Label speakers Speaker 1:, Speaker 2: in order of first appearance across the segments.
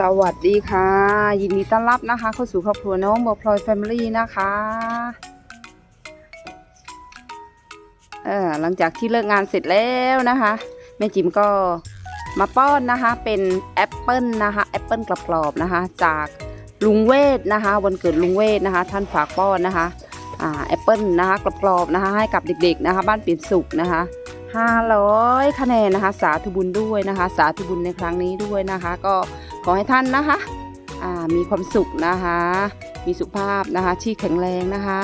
Speaker 1: สวัสดีค่ะ ยินดีต้อนรับนะคะ เข้าสู่ครอบครัวน้องบัวพลอยแฟมิลี่นะคะเออหลังจากที่เลิกงานเสร็จแล้วนะคะแม่จิมก็มาป้อนนะคะเป็นแอปเปิลนะคะแอปเปิลกรอบๆนะคะ จากลุงเวทนะคะ วันเกิดลุงเวทนะคะ ท่านฝากป้อนนะคะอ่าแอปเปิลนะคะกรอบๆนะคะให้กับเด็กๆนะคะ บ้านเปลี่ยนสุขนะคะ500 คะแนนนะคะ สาธุบุญด้วยนะคะ สาธุบุญในครั้งนี้ด้วยนะคะ ก็ ขอให้ท่านนะคะมีความสุขนะคะ มีสุขภาพนะคะ ที่แข็งแรงนะคะ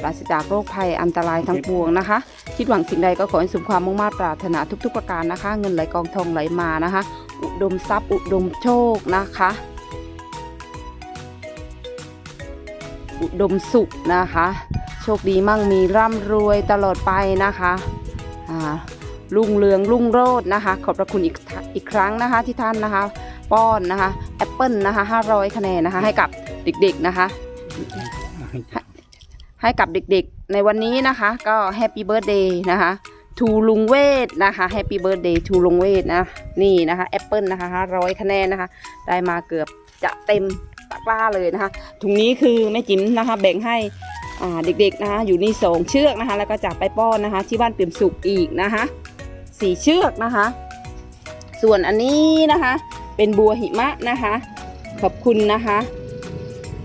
Speaker 1: ปราศจากโรคภัยอันตรายทั้งปวงนะคะ คิดหวังสิ่งใดก็ขอให้สมความมุ่งมา่ปรารถนาทุก ๆ ประการนะคะ เงินไหลกองทองไหลมานะคะ อุดมทรัพย์อุดมโชคนะคะ อุดมสุขนะคะ โชคดีมั่งมีร่ำรวยตลอดไปนะคะ อ่ารุ่งเรืองรุ่งโรจน์นะคะ ขอบพระคุณอีกอีกครั้งนะคะที่ท่านนะคะ ป้อนนะคะแอปเปิลนะคะ500 คะแนนนะคะ ให้กับเด็กๆนะคะ ให้กับเด็กๆในวันนี้นะคะ ก็แฮปปี้เบิร์ดเดย์นะคะทูลุงเวทนะคะแฮปปี้เบิร์ดเดย์ทูลุงเวทนะนี่นะคะแอปเปิลนะคะ500 คะแนนนะคะ ได้มาเกือบจะเต็มตะกร้าเลยนะคะ ถุงนี้คือแม่จิ๋มนะคะ แบ่งให้เด็กๆนะคะอยู่นี่สองเชือกนะคะ แล้วก็จะไปป้อนนะคะ ที่บ้านเปี่ยมสุขอีกนะคะ สี่เชือกนะคะ ส่วนอันนี้นะคะ เป็นบัวหิมะนะคะ ขอบคุณนะคะ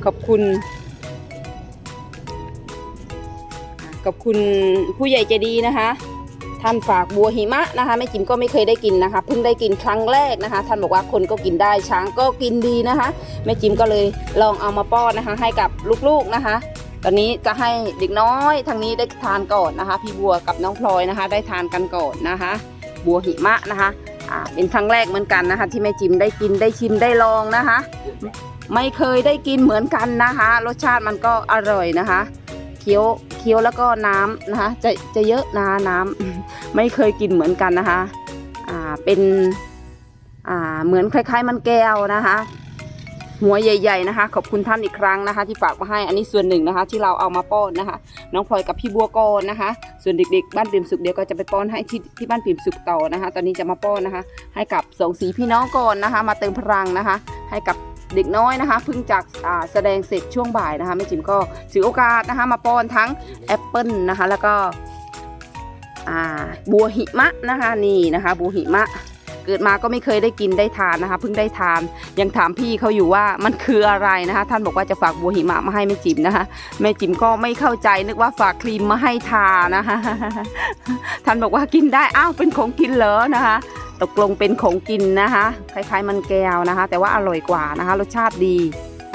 Speaker 1: ขอบคุณ ขอบคุณผู้ใหญ่ใจดีนะคะท่านฝากบัวหิมะนะคะแม่จิมก็ไม่เคยได้กินนะคะเพิ่งได้กินครั้งแรกนะคะ ท่านบอกว่าคนก็กินได้ช้างก็กินดีนะคะแม่จิมก็เลยลองเอามาป้อนนะคะ ให้กับลูกๆนะคะ ตอนนี้จะให้เด็กน้อยทางนี้ได้ทานก่อนนะคะ พี่บัวกับน้องพลอยนะคะ ได้ทานกันก่อนนะคะ บัวหิมะนะคะอ่าเป็นครั้งแรกเหมือนกันนะคะ ที่แม่จิมได้กินได้ชิมได้ลองนะคะ ไม่เคยได้กินเหมือนกันนะคะ รสชาติมันก็อร่อยนะคะเคี้ยวเคี้ยวแล้วก็น้ำนะคะ จะจะเยอะนะน้ำไม่เคยกินเหมือนกันนะคะอ่าเป็นอ่าเหมือนคล้าย ๆ มันแก้วนะคะ หัวใหญ่ๆนะคะ ขอบคุณท่านอีกครั้งนะคะ ที่ฝากมาให้อันนี้ส่วนหนึ่งนะคะ ที่เราเอามาป้อนนะคะ น้องพลอยกับพี่บัวกอนนะคะ ส่วนเด็กๆ บ้านปิ่มสุขเดี๋ยวก็จะไปป้อนให้ที่ที่บ้านปิ่มสุขต่อนะคะ ตอนนี้จะมาป้อนนะคะ ให้กับสองสีพี่น้องก่อนนะคะ มาเติมพลังนะคะ ให้กับเด็กน้อยนะคะเพิ่งจากแสดงเสร็จช่วงบ่ายนะคะแม่จิ๋มก็ถือโอกาสนะคะ มาป้อนทั้งแอปเปิลนะคะ แล้วก็อ่าบัวหิมะนะคะนี่นะคะ บัวหิมะ เกิดมาก็ไม่เคยได้กินได้ทานนะคะเพิ่งได้ทานยังถามพี่เขาอยู่ว่ามันคืออะไรนะคะ ท่านบอกว่าจะฝากบัวหิมะมาให้แม่จิ๋มนะคะแม่จิ๋มก็ไม่เข้าใจนึกว่าฝากครีมมาให้ทานะคะ ท่านบอกว่ากินได้อ้าวเป็นของกินเหรอนะคะ ตกลงเป็นของกินนะคะคล้ายๆมันแก้วนะคะ แต่ว่าอร่อยกว่านะคะ รสชาติดี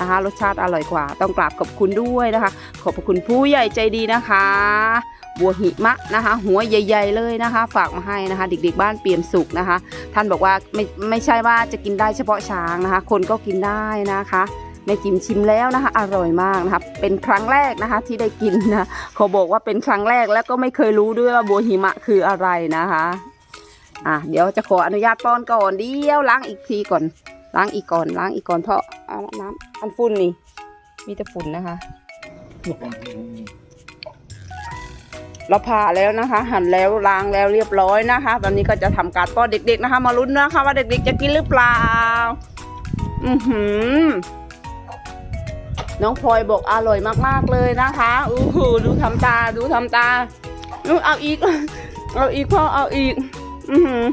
Speaker 1: นะคะ รสชาติอร่อยกว่า ต้องกราบขอบคุณด้วยนะคะ ขอบพระคุณผู้ใหญ่ใจดีนะคะ บัวหิมะนะคะ หัวใหญ่ ๆ เลยนะคะ ฝากมาให้นะคะ เด็กๆบ้านเปี่ยมสุขนะคะ ท่านบอกว่าไม่ไม่ใช่ว่าจะกินได้เฉพาะช้างนะคะ คนก็กินได้นะคะแม่จิมชิมแล้วนะคะ อร่อยมากนะคะเป็นครั้งแรกนะคะที่ได้กินนะเขาบอกว่าเป็นครั้งแรกแล้วก็ไม่เคยรู้ด้วยว่าบัวหิมะคืออะไรนะคะอะเดี๋ยวจะขออนุญาตป้อนก่อนเดียวล้างอีกทีก่อนล้างอีกก่อนล้างอีกก่อนเพราะน้ำอันฝุ่นนี่มีแต่ฝุ่นนะคะ เราผ่าแล้วนะคะ หั่นแล้วล้างแล้วเรียบร้อยนะคะ ตอนนี้ก็จะทำการป้อนเด็ก ๆนะคะ มาลุ้นนะคะ ว่าเด็กๆจะกินหรือเปล่า อือหือน้องพลอยบอกอร่อยมากๆเลยนะคะอู้หูดูทำตาดูทำตาอู้เอาอีก เอาอีกพ่อเอาอีก อือหือ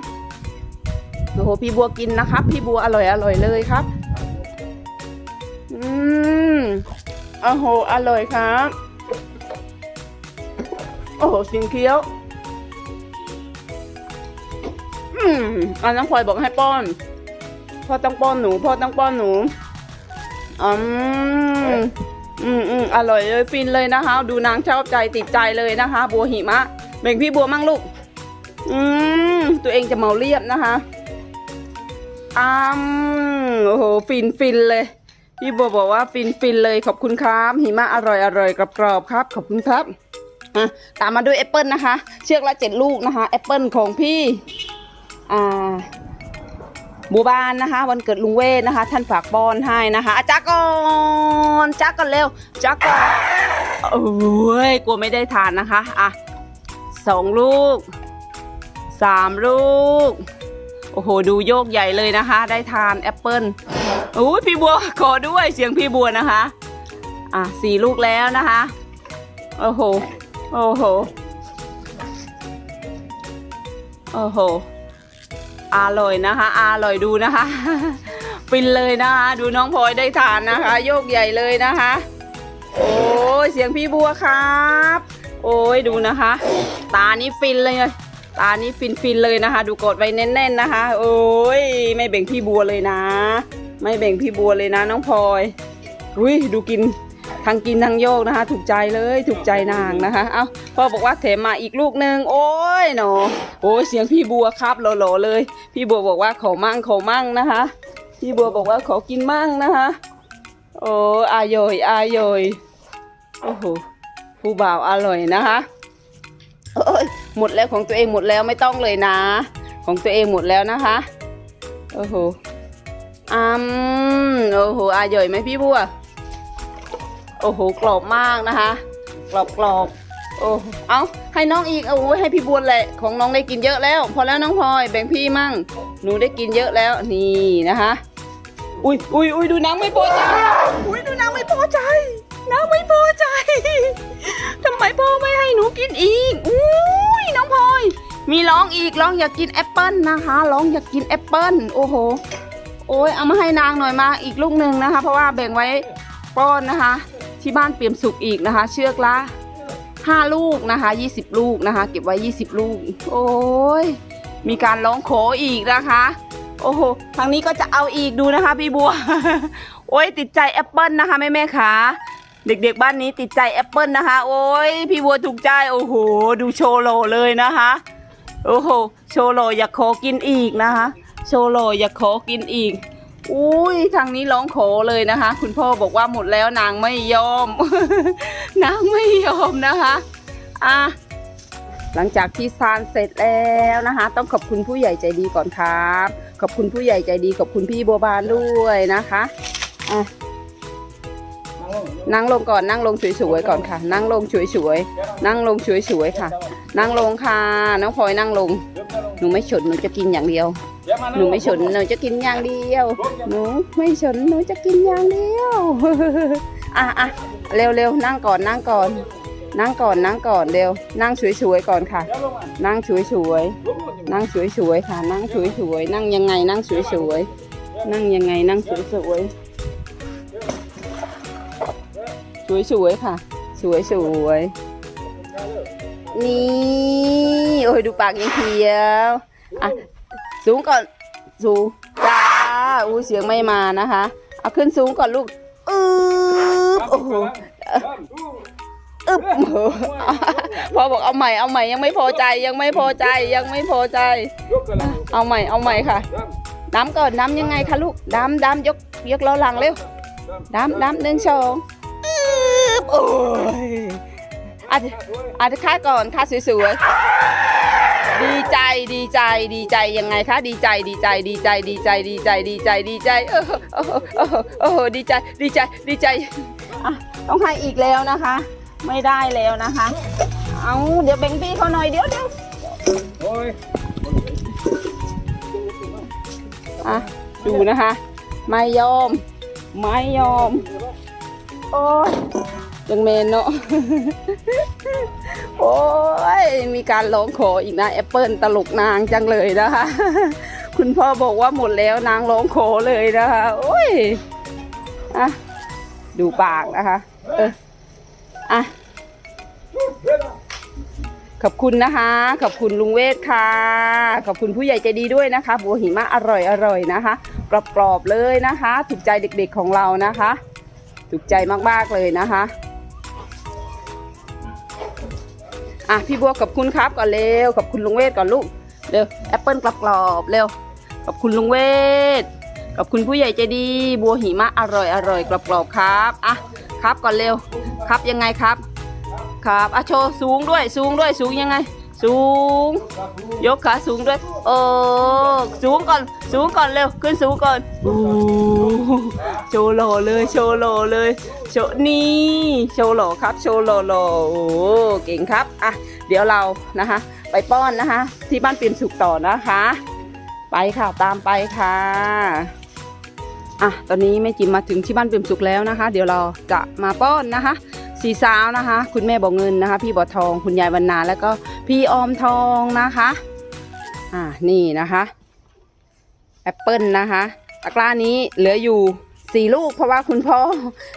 Speaker 1: โอ้โหพี่บัวกินนะครับ พี่บัวอร่อยอร่อยเลยครับ อืมโอ้โหอร่อยครับ โอ้โหสิงเคี้ยว อืมอันน้องพลอยบอกให้ป้อน พ่อต้องป้อนหนู พ่อต้องป้อนหนู อืมอืมอืมอร่อยเลยฟินเลยนะคะ ดูนางชอบใจติดใจเลยนะคะ บัวหิมะแบ่งพี่บัวมั่งลูก อืมตัวเองจะเมาเรียบนะคะอ้ามโอ้โหฟินฟินเลย พี่บัวบอกว่าฟินฟินเลยขอบคุณครับหิมะอร่อยอร่อยกรอบๆครับ ขอบคุณครับ อะตามมาด้วยแอปเปิลนะคะ เชือกละเจ็ดลูกนะคะแอปเปิลของพี่อ่าบัวบานนะคะ วันเกิดลุงเวทนะคะ ท่านฝากบอนให้นะคะอาจ้าก่อนจ้าก่อนเร็วจ้าก่อนโอ้ยกลัวไม่ได้ทานนะคะอะสองลูกสามลูกโอ้โหดูโยกใหญ่เลยนะคะ ได้ทานแอปเปิลอุ้ยพี่บัวขอด้วยเสียงพี่บัวนะคะ อะสี่ลูกแล้วนะคะ โอ้โห โอ้โห โอ้โห อร่อยนะคะ อร่อยดูนะคะฟินเลยนะคะ ดูน้องพลอยได้ทานนะคะ โยกใหญ่เลยนะคะ โอ้ยเสียงพี่บัวครับ โอ้ยดูนะคะ ตานี้ฟินเลยตานี้ฟินฟินเลยนะคะ ดูกดไว้แน่น ๆนะคะ โอ้ยไม่แบ่งพี่บัวเลยนะ ไม่แบ่งพี่บัวเลยนะ น้องพลอย อุ้ยดูกิน ทั้งกินทั้งโยกนะคะ ถูกใจเลยถูกใจนางนะคะ เอ้าพ่อบอกว่าแถมมาอีกลูกหนึ่งโอ้ยหนอโอ้ยเสียงพี่บัวครับโหลๆเลย พี่บัวบอกว่าขอมั่งขอมั่งนะคะ พี่บัวบอกว่าขอกินมั่งนะคะโอ้อายอยอายอยโอ้โหผู้บ่าวอร่อยนะคะเอ้ยหมดแล้วของตัวเองหมดแล้วไม่ต้องเลยนะ ของตัวเองหมดแล้วนะคะโอ้โหอืมโอ้โหอายอยไหมพี่บัว โอ้โหกรอบมากนะคะ กรอบกรอบโอ้เอาให้น้องอีกโอ้ยให้พี่บัวแหละของน้องได้กินเยอะแล้ว พอแล้วน้องพลอยแบ่งพี่มั่งหนูได้กินเยอะแล้วนี่นะคะ อุ้ยอุ้ยอุ้ยดูนางไม่พอใจอุ้ยดูนางไม่พอใจนางไม่พอใจทำไมพ่อไม่ให้หนูกินอีกอุ้ยน้องพลอย มีร้องอีกร้องอยากกินแอปเปิลนะคะร้องอยากกินแอปเปิลโอ้โหโอ้ยเอามาให้นางหน่อยมาอีกลูกหนึ่งนะคะ เพราะว่าแบ่งไว้ป้อนนะคะ ที่บ้านเปี่ยมสุกอีกนะคะ เชือกละห้าลูกนะคะยี่สิบลูกนะคะ เก็บไว้ยี่สิบลูก โอ้ยมีการร้องขออีกนะคะ โอ้โหทางนี้ก็จะเอาอีกดูนะคะพี่บัว โอ้ยติดใจแอปเปิลนะคะแม่แม่ขาเด็กๆบ้านนี้ติดใจแอปเปิลนะคะ โอ้ยพี่บัวถูกใจโอ้โห ดูโชโลเลยนะคะ โอ้โห โชโลอยากขอกินอีกนะคะ โชโลอยากขอกินอีก อุ้ยทางนี้ร้องขอเลยนะคะ คุณพ่อบอกว่าหมดแล้วนางไม่ยอม นางไม่ยอมนะคะอะหลังจากที่ทานเสร็จแล้วนะคะ ต้องขอบคุณผู้ใหญ่ใจดีก่อนครับ ขอบคุณผู้ใหญ่ใจดีขอบคุณพี่บัวบานด้วยนะคะอะนั่งลงก่อนนั่งลงสวยๆก่อนค่ะ นั่งลงสวยๆนั่งลงสวยๆค่ะ นั่งลงค่ะน้องพลอยนั่งลงหนูไม่ฉนหนูจะกินอย่างเดียว หนูไม่ฉนหนูจะกินอย่างเดียว หนูไม่ฉนหนูจะกินอย่างเดียว อะอะเร็วเร็วนั่งก่อนนั่งก่อน นั่งก่อนนั่งก่อนเร็ว นั่งสวยๆก่อนค่ะ นั่งสวยๆนั่งสวยๆค่ะ นั่งสวยๆนั่งยังไงนั่งสวยๆนั่งยังไงนั่งสวยๆสวยๆค่ะ สวยๆนี่โอ้ยดูปากยังเขียวอะ สูงก่อนสูงจ้าอู้เสียงไม่มานะคะ เอาขึ้นสูงก่อนลูกอึ๊บโอ้โหอึบพอบอกเอาใหม่เอาใหม่ยังไม่พอใจยังไม่พอใจยังไม่พอใจ เอาใหม่เอาใหม่ค่ะน้ำก่อนน้ำยังไงคะลูกน้ำน้ำยกยกล้อหลังเร็วน้ำน้ำหนึ่งสองอึบโอ้ยอาจจะอาจจะค่าก่อนค่าสวยๆ ดีใจดีใจดีใจยังไงคะ ดีใจดีใจดีใจดีใจดีใจดีใจดีใจเออเออเออเออดีใจดีใจดีใจอะต้องให้อีกแล้วนะคะ ไม่ได้แล้วนะคะ เอาเดี๋ยวแบ่งพี่เขาหน่อยเดี๋ยวเดี๋ยว
Speaker 2: โอ้ย
Speaker 1: อะดูนะคะ ไม่ยอม ไม่ยอม โอ้ย ยังเมนเนาะ โอ้ย มีการร้องขออีกนะ แอปเปิลตลกนางจังเลยนะคะ คุณพ่อบอกว่าหมดแล้วนางร้องขอเลยนะคะ โอ้ย อะ ดูปากนะคะ เออ อะ ขอบคุณนะคะ ขอบคุณลุงเวทค่ะ ขอบคุณผู้ใหญ่ใจดีด้วยนะคะ บัวหิมะอร่อยอร่อยนะคะ กรอบๆเลยนะคะ ถูกใจเด็กๆของเรานะคะถูกใจมาก ๆ เลยนะคะ อะพี่บัวขอบคุณครับก่อนเร็วขอบคุณลุงเวทก่อนลูกเร็วแอปเปิลกรอบๆเร็วขอบคุณลุงเวทขอบคุณผู้ใหญ่ใจดี บัวหิมะอร่อยอร่อยกรอบๆครับอะครับก่อนเร็วครับยังไงครับ ครับอะโชว์สูงด้วยสูงด้วยสูงยังไง สูง ยกขาสูงด้วยเออสูงก่อนสูงก่อนเร็วขึ้นสูงก่อน โชว์หล่อเลย โชว์หล่อเลย โชว์นี่ โชว์หล่อครับ โชว์หล่อหล่อโอ้เก่งครับ อะ เดี๋ยวเรานะคะ ไปป้อนนะคะ ที่บ้านเปลี่ยนสุขต่อนะคะ ไปค่ะ ตามไปค่ะ อะ ตอนนี้แม่จิมมาถึงที่บ้านเปี่ยมสุขแล้วนะคะ เดี๋ยวเราจะมาป้อนนะคะสีสาวนะคะ คุณแม่บอกเงินนะคะ พี่บอทอง คุณยายวันนา แล้วก็พี่ออมทองนะคะ อ่า นี่นะคะ แอปเปิลนะคะ ตะกร้านี้เหลืออยู่สี่ลูก เพราะว่าคุณพ่อ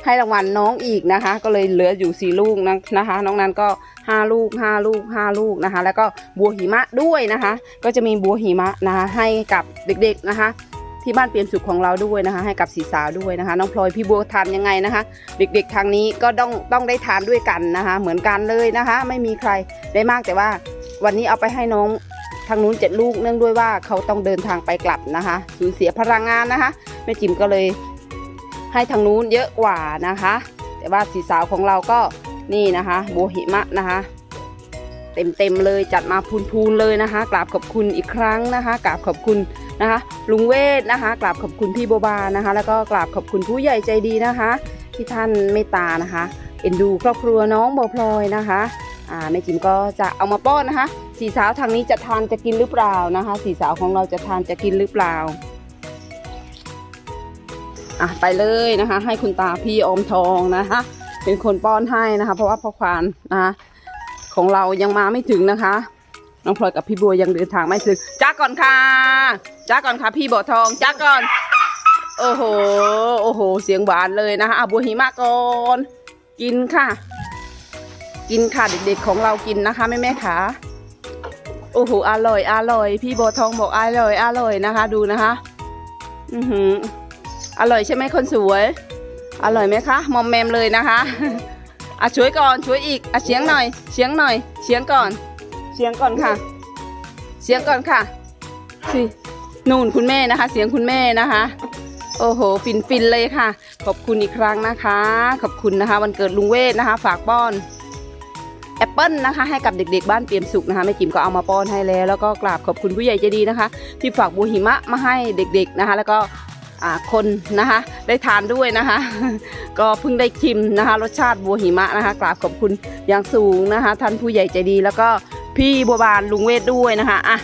Speaker 1: ให้รางวัลน้องอีกนะคะ ก็เลยเหลืออยู่สี่ลูกนะนะคะ น้องนั้นก็ห้าลูกห้าลูกห้าลูกนะคะ แล้วก็บัวหิมะด้วยนะคะ ก็จะมีบัวหิมะนะคะให้กับเด็กๆนะคะ ที่บ้านเปลี่ยนสุขของเราด้วยนะคะ ให้กับสีสาวด้วยนะคะ น้องพลอยพี่บัวทานยังไงนะคะ เด็กๆทางนี้ก็ต้องต้องได้ทานด้วยกันนะคะ เหมือนกันเลยนะคะ ไม่มีใครได้มากแต่ว่าวันนี้เอาไปให้น้องางนู้นเจ็ดลูกเนื่องด้วยว่าเขาต้องเดินทางไปกลับนะคะสูญเสียพลังงานนะคะแม่จิมก็เลยให้ทางนู้นเยอะกว่านะคะ แต่ว่าสีสาวของเราก็นี่นะคะโบหิมะนะคะเต็มเต็มเลยจัดมาพูนๆเลยนะคะกราบขอบคุณอีกครั้งนะคะกราบขอบคุณนะคะ ลุงเวทนะคะกราบขอบคุณพี่โบบานะคะ แล้วก็กราบขอบคุณผู้ใหญ่ใจดีนะคะ ที่ท่านเมตตานะคะ เอ็นดูครอบครัวน้องโบพลอยนะคะอ่าแม่จิมก็จะเอามาป้อนนะคะ สีสาวทางนี้จะทานจะกินหรือเปล่านะคะ สีสาวของเราจะทานจะกินหรือเปล่าอะไปเลยนะคะ ให้คุณตาพี่อมทองนะคะ เป็นคนป้อนให้นะคะ เพราะว่าพ่อควานนะคะของเรายังมาไม่ถึงนะคะน้องพลอยกับพี่บัวยังเดินทางไม่ถึงจ้าก่อนค่ะจ้าก่อนค่ะ พี่บัวทองจ้าก่อน โอ้โหโอ้โห เสียงหวานเลยนะคะอาบัวหิมะก่อนกินค่ะ กินค่ะเด็กๆของเรากินนะคะแม่แม่ขา โอ้โหอร่อยอร่อย พี่บัวทองบอกอร่อยอร่อยนะคะ ดูนะคะ อือหืออร่อยใช่ไหมคนสวย อร่อยไหมคะมอมแมมเลยนะคะอะช่วยก่อนช่วยอีกอะเสียงหน่อย เสียงหน่อย เสียงก่อน เสียงก่อนค่ะ เสียงก่อนค่ะสินู่นคุณแม่นะคะ เสียงคุณแม่นะคะ โอ้โห ฟินฟินเลยค่ะ ขอบคุณอีกครั้งนะคะ ขอบคุณนะคะ วันเกิดลุงเวทนะคะ ฝากป้อน แอปเปิลนะคะให้กับเด็กๆ บ้านเปี่ยมสุขนะคะแม่จิ๋มก็เอามาป้อนให้แล้ว แล้วก็กราบขอบคุณผู้ใหญ่ใจดีนะคะ ที่ฝากบัวหิมะมาให้เด็กๆนะคะ แล้วก็คนนะคะได้ทานด้วยนะคะ ก็เพิ่งได้ชิมนะคะ รสชาติบัวหิมะนะคะกราบขอบคุณอย่างสูงนะคะ ท่านผู้ใหญ่ใจดี แล้วก็พี่บัวบานลุงเวทด้วยนะคะอะ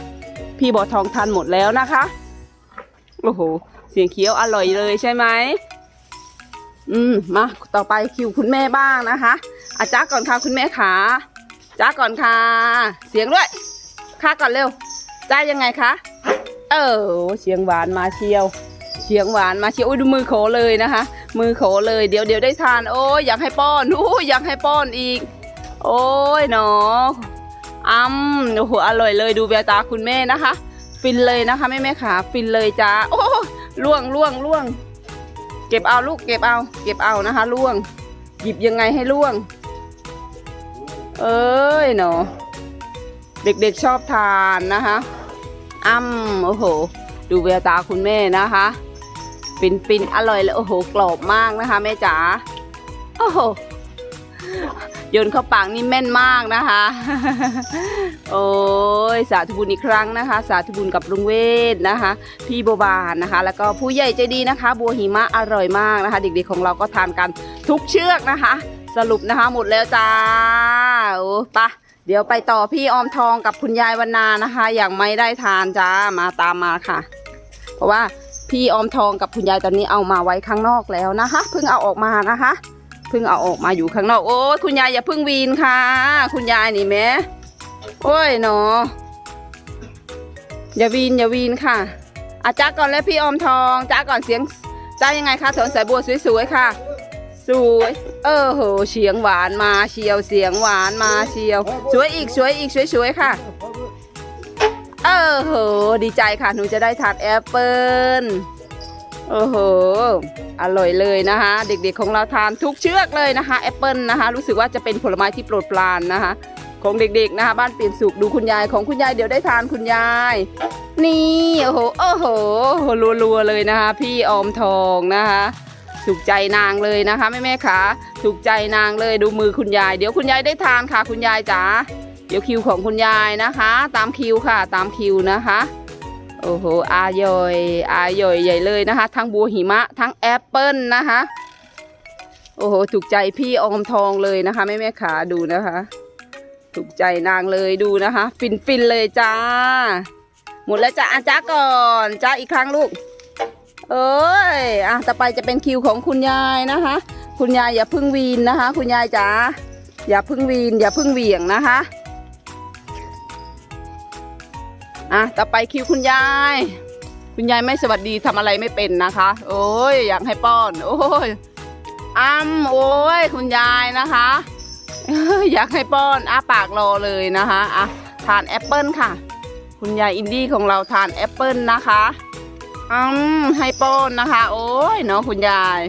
Speaker 1: พี่บัวทองทานหมดแล้วนะคะโอ้โหเสียงเคี้ยวอร่อยเลยใช่ไหมอืมมาต่อไปคิวคุณแม่บ้างนะคะอาจ้าก่อนค่ะคุณแม่ขา จ้าก่อนค่ะ เสียงด้วย ค่าก่อนเร็ว จ้ายังไงคะ เออเสียงหวานมาเชียว เสียงหวานมาเชียวอุ้ยดูมือโขเลยนะคะ มือโขเลย เดี๋ยวเดี๋ยวได้ทาน โอ้ยอยากให้ป้อนโอ้ยอยากให้ป้อนอีก โอ้ยหนออ้ำโอ้โหอร่อยเลยดูแววตาคุณแม่นะคะ ฟินเลยนะคะแม่แม่ขาฟินเลยจ้าโอ้ล่วงล่วงล่วง เก็บเอาลูกเก็บเอา เก็บเอานะคะล่วง หยิบยังไงให้ล่วง เอ้ยหนอเด็กๆชอบทานนะคะอ้ำโอ้โห ดูแววตาคุณแม่นะคะฟินฟินอร่อยเลยโอ้โห กรอบมากนะคะแม่จ๋าโอ้โหโยนเข้าปากนี่แม่นมากนะคะ โอ้ยสาธุบุญอีกครั้งนะคะ สาธุบุญกับลุงเวทนะคะ พี่โบบานนะคะ แล้วก็ผู้ใหญ่ใจดีนะคะ บัวหิมะอร่อยมากนะคะ เด็กๆของเราก็ทานกันทุกเชือกนะคะ สรุปนะคะหมดแล้วจ้าโอ้ปะเดี๋ยวไปต่อพี่ออมทองกับคุณยายวันนานะคะ อย่างไม่ได้ทานจ้ามาตามมาค่ะ เพราะว่าพี่ออมทองกับคุณยายตอนนี้เอามาไว้ข้างนอกแล้วนะคะเพิ่งเอาออกมานะคะเพิ่งเอาออกมาอยู่ข้างนอกโอ้ยคุณยายอย่าเพิ่งวีนค่ะ คุณยายนี่แม่โอ้ยหนออย่าวีนอย่าวีนค่ะอาจ้าก่อนแล้วพี่ออมทองจ้าก่อนเสียงจ้ายังไงคะถอนสายบัวสวยๆค่ะ สวยเออโหเสียงหวานมาเชียวเสียงหวานมาเชียว สวยอีกสวยอีกสวยๆค่ะ เออโหดีใจค่ะหนูจะได้ทานแอปเปิลโอ้โห อร่อยเลยนะคะ เด็กๆของเราทานทุกเชือกเลยนะคะแอปเปิลนะคะ รู้สึกว่าจะเป็นผลไม้ที่โปรดปรานนะคะ ของเด็กๆนะคะ บ้านเปลี่ยนสุขดูคุณยายของคุณยายเดี๋ยวได้ทานคุณยาย นี่โอ้โหโอ้โหรัวๆเลยนะคะ พี่ออมทองนะคะ ถูกใจนางเลยนะคะแม่แม่ขาถูกใจนางเลยดูมือคุณยาย เดี๋ยวคุณยายได้ทานค่ะ คุณยายจ๋าเดี๋ยวคิวของคุณยายนะคะ ตามคิวค่ะ ตามคิวนะคะโอ้โหอายอยอายอยใหญ่เลยนะคะ ทั้งบัวหิมะทั้งแอปเปิลนะคะโอ้โหถูกใจพี่ออมทองเลยนะคะแม่แม่ขาดูนะคะ ถูกใจนางเลยดูนะคะ ฟินฟินเลยจ้า หมดแล้วจ้าอาจ้าก่อนจ้าอีกครั้งลูก เอ้ยอะต่อไปจะเป็นคิวของคุณยายนะคะ คุณยายอย่าพึ่งวีนนะคะ คุณยายจ๋าอย่าพึ่งวีน อย่าพึ่งเหวี่ยงนะคะอะต่อไปคิวคุณยาย คุณยายไม่สวัสดีทำอะไรไม่เป็นนะคะ โอ้ยอยากให้ป้อน โอ้ยอ้ำโอ้ยคุณยายนะคะ อยากให้ป้อนอ้าปากรอเลยนะคะอะทานแอปเปิลค่ะ คุณยายอินดี้ของเราทานแอปเปิลนะคะ อืมให้ป้อนนะคะ โอ้ยเนาะคุณยาย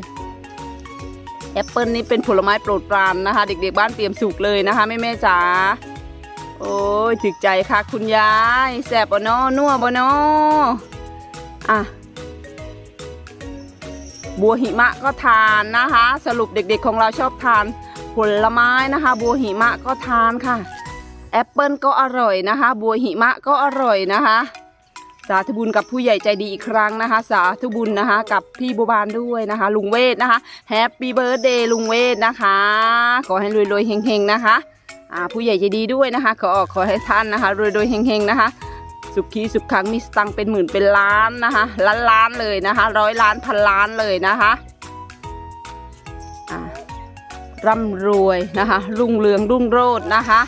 Speaker 1: แอปเปิลนี่เป็นผลไม้โปรดปรานนะคะ เด็กๆบ้านเตรียมสุกเลยนะคะแม่แม่ๆจ๋าโอ้ยถึกใจค่ะคุณยายแซ่บบ่เนาะนัวบ่เนาะอะบัวหิมะก็ทานนะคะ สรุปเด็กๆของเราชอบทานผลไม้นะคะ บัวหิมะก็ทานค่ะแอปเปิลก็อร่อยนะคะ บัวหิมะก็อร่อยนะคะ สาธุบุญกับผู้ใหญ่ใจดีอีกครั้งนะคะ สาธุบุญนะคะ กับพี่บัวบานด้วยนะคะ ลุงเวทนะคะแฮปปี้เบิร์ดเดย์ลุงเวทนะคะ ขอให้รวยๆเฮงๆนะคะผู้ใหญ่ใจดีด้วยนะคะ ขอขอให้ท่านนะคะรวยๆเฮงๆนะคะ สุขีสุขขังมีสตังเป็นหมื่นเป็นล้านนะคะล้านล้านเลยนะคะ ร้อยล้านพันล้านเลยนะคะอ่าร่ำรวยนะคะ รุ่งเรืองรุ่งโรจน์นะคะ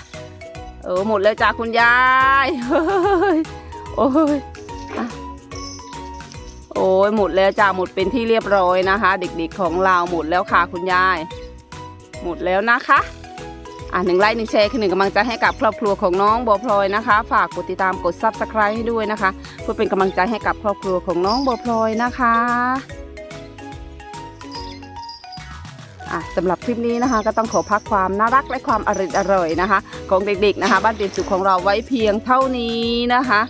Speaker 1: เออหมดแล้วจ้าคุณยายเฮ้ยโอ้ย โอ้ยหมดแล้วจ้าหมดเป็นที่เรียบร้อยนะคะ เด็กๆของเราหมดแล้วค่ะคุณยาย หมดแล้วนะคะอะหนึ่งไลค์หนึ่งแชร์คือหนึ่งกำลังใจให้กับครอบครัวของน้องบัวพลอยนะคะ ฝากกดติดตามกดซับสไครต์ให้ด้วยนะคะ เพื่อเป็นกำลังใจให้กับครอบครัวของน้องบัวพลอยนะคะอะสำหรับคลิปนี้นะคะ ก็ต้องขอพักความน่ารักและความอร่อยอร่อยนะคะ ของเด็กๆนะคะ บ้านเปลี่ยนสุขของเราไว้เพียงเท่านี้นะคะ